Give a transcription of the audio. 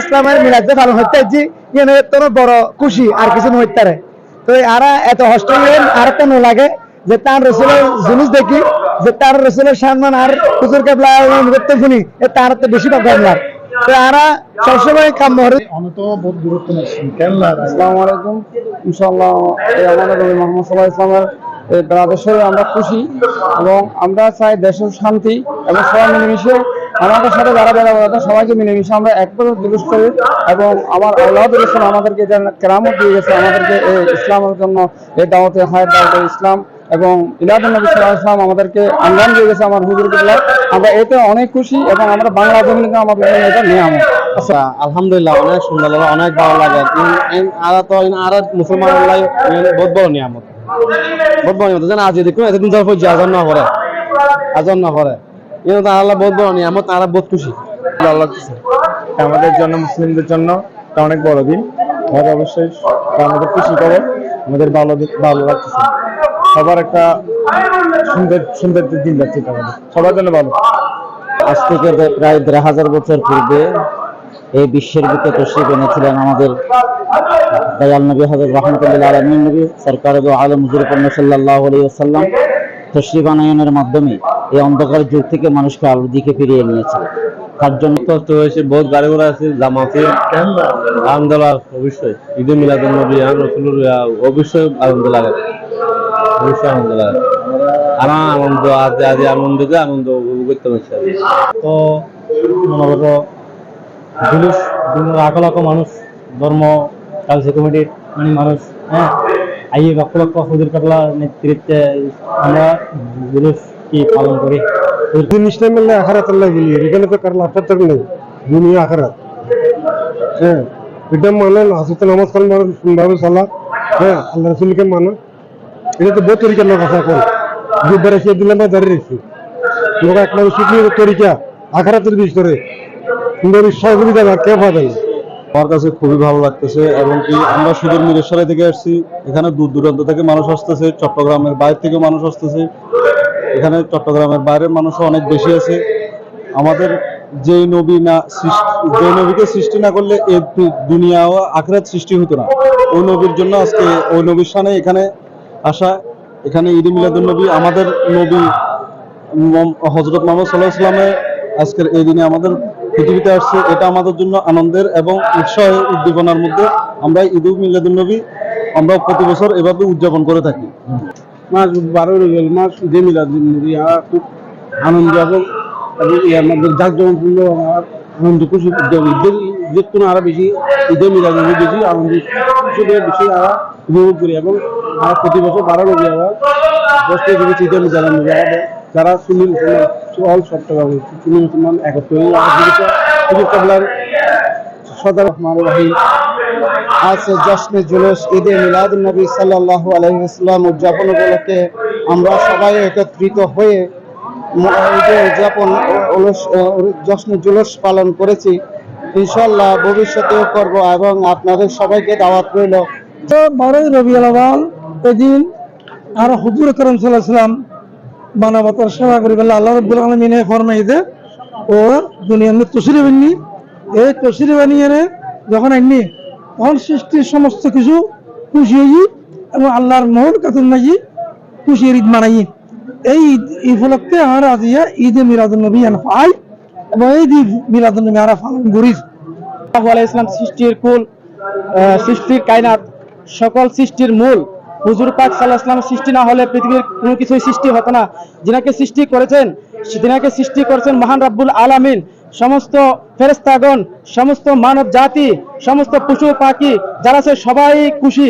ইসলামের মিলাদ পালন তোর বড় খুশি, আর কিছু তো আরা এত আর কেন লাগে, যে তার রসুলের দেখি, যে তার রসুলের সম্মান আর কেবলা করতে শুনি তার তো বেশি আমরা। আমরা খুশি এবং আমরা চাই দেশের শান্তি এবং সবাই মিলেমিশে আমাদের সাথে যারা যারা সবাইকে মিলেমিশে আমরা একবারে দিবস করি এবং আমার আল্লাহ দিয়েছেন আমাদেরকে যে কেরামত দিয়ে গেছে, আমাদেরকে ইসলামের জন্য এই দাওয়াতে হায়াত দাওয়াতে ইসলাম এবং ইলাদুল নবী আমাদেরকে আঙ্গাম দিয়ে গেছে আমার হুজুর কিবলা আমরা এতে অনেক খুশি এবং আমরা বাংলা জমিনকে আমাদের এটা নিয়ামত। আচ্ছা আলহামদুলিল্লাহ, অনেক সুন্দর লাগে, অনেক ভালো লাগে। আর তো আর মুসলমান বহুত বড় নিয়ামত। বহুত বড় নিয়ামত, জানা আজি দেখুন এতদিন যাওয়ার পর যে আজান না করে আজান না করে কিন্তু তার আল্লাহ বহুত বড় নিয়ামত তারা বহুত খুশি। লাগতেছে আমাদের জন্য মুসলিমদের জন্য এটা অনেক বড় দিন। আমাদের অবশ্যই আমাদের খুশি করে আমাদের ভালো ভালো লাগতেছে। সবার একটা সুন্দর সুন্দর দিন যাচ্ছে এটা আমাদের। সবার জন্য ভালো। আজ থেকে প্রায় দেড় হাজার বছর পূর্বে এই বিশ্বের বুকে তশরিফ এনেছিলেন আমাদের দয়াল নবী হজরত রহমতুল্লাহ আলমিন নবী সরকার আলম হুজুর সাল্লাহ আলিয়াল্লাম তশরিফ আনায়নের মাধ্যমে এই অন্ধকার যুগ থেকে মানুষকে আলোর দিকে ফিরিয়ে নিয়েছে। তার জন্য কষ্ট হয়েছে বহুত গাড়ি ঘোড়া আছে জামাতে আনন্দ লাগে অবশ্যই। ঈদে মিলাদুল নবী আর রসুলুর অবশ্যই আনন্দ লাগে অবশ্যই আনন্দ লাগে আর আনন্দ আজ আজ আনন্দ উপভোগ করতে পারছি। তো মনে করো জুলুস লাখ মানুষ ধর্ম কালচার কমিটির মানে মানুষ হ্যাঁ আইয়ে লক্ষ লক্ষ হুজুর কাবলার নেতৃত্বে আমরা জুলুস কি পালন করি? জিনিসটা মিললে আখারাত আল্লাহ বলি এখানে তো কারও লাভ থাকবে নেই, দুনিয়া আখারাত। হ্যাঁ এটা মানে হাসতে নামাজ কাল মানে সুন্দরভাবে সালা হ্যাঁ আল্লাহ রসুলকে মানো এটা তো বহুত তরিকার লোক আছে এখন। দুবার এসে দিলে আমরা দাঁড়িয়ে রেখেছি। লোক এক নাম শিখলি তরিকা, আখারাতের বিষ করে সুন্দর সহযোগিতা কে পাবে না? আমার কাছে খুবই ভালো লাগতেছে এবং কি আমরা সুদূর মিরেশ্বরে থেকে আসছি, এখানে দূর দূরান্ত থেকে মানুষ আসতেছে, চট্টগ্রামের বাইরে থেকে মানুষ আসতেছে। এখানে চট্টগ্রামের বাইরের মানুষও অনেক বেশি আছে। আমাদের যে নবী না যে নবীকে সৃষ্টি না করলে দু- দুনিয়া আখরাত সৃষ্টি হতো না। ওই নবীর জন্য আজকে ওই নবীর সামনে এখানে আসা, এখানে ঈদ মিলাদুল নবী, আমাদের নবী হজরত মোহাম্মদ সাল্লাহ ইসলামে আজকের এই দিনে আমাদের পৃথিবীতে আসছে, এটা আমাদের জন্য আনন্দের এবং উৎসাহ উদ্দীপনার মধ্যে আমরা ঈদ মিলাদুল নবী আমরা প্রতি বছর এভাবে উদযাপন করে থাকি। মাস বারো রবিউল মাস, ঈদে মিলাদুন নবী খুব আনন্দ এবং এর মধ্যে জাঁকজমকপূর্ণ আনন্দ খুশি ঈদের ঈদের কোনো আরও বেশি, ঈদে মিলাদুন নবী বেশি আনন্দ বেশি আমরা উপভোগ করি এবং আমরা প্রতি বছর বারো রবি আবার দশ বেশি ঈদে মিলাদুন নবী আমাদের যারা মুসলমান অল চট্টগ্রাম সুন্নি মুসলমান সদর রহমান রহিম। আজ জশ্নে জুলুস, ঈদে মিলাদ নবী আলাইহি উদযাপন উপলক্ষে আমরা সবাই একত্রিত হয়ে উদযাপন জশ্নে জুলুস পালন করেছি। ইনশাল্লাহ ভবিষ্যতেও করব এবং আপনাদের সবাইকে দাওয়াত রইল। বারোই রবি আলাবাল এদিন আর হুজুর করম মানবতার সেবা করি বলে আল্লাহ রব্বুল আলমিনে ফরমাইদে ও দুনিয়ার তসিরি বানিয়ে এই তসিরি বানিয়ে যখন আইনি তখন সৃষ্টির সমস্ত কিছু খুশি হই এবং আল্লাহর মোহর কাতুন নাকি খুশির ঈদ মানাই। এই ঈদ উপলক্ষে আমরা আজিয়া ঈদে মিলাদুল নবী আন পাই এবং এই ঈদ মিলাদুল নবী আমরা পালন করি ইসলাম সৃষ্টির কুল সৃষ্টির কায়নাত সকল সৃষ্টির মূল হুজুর পাক সাল্লাহ ইসলাম সৃষ্টি না হলে পৃথিবীর কোনো কিছুই সৃষ্টি হতো না। যিনাকে সৃষ্টি করেছেন, যিনাকে সৃষ্টি করেছেন মহান রাব্বুল আলামিন, সমস্ত ফেরেস্তাগণ সমস্ত মানব জাতি সমস্ত পশু পাখি, যারা সে সবাই খুশি।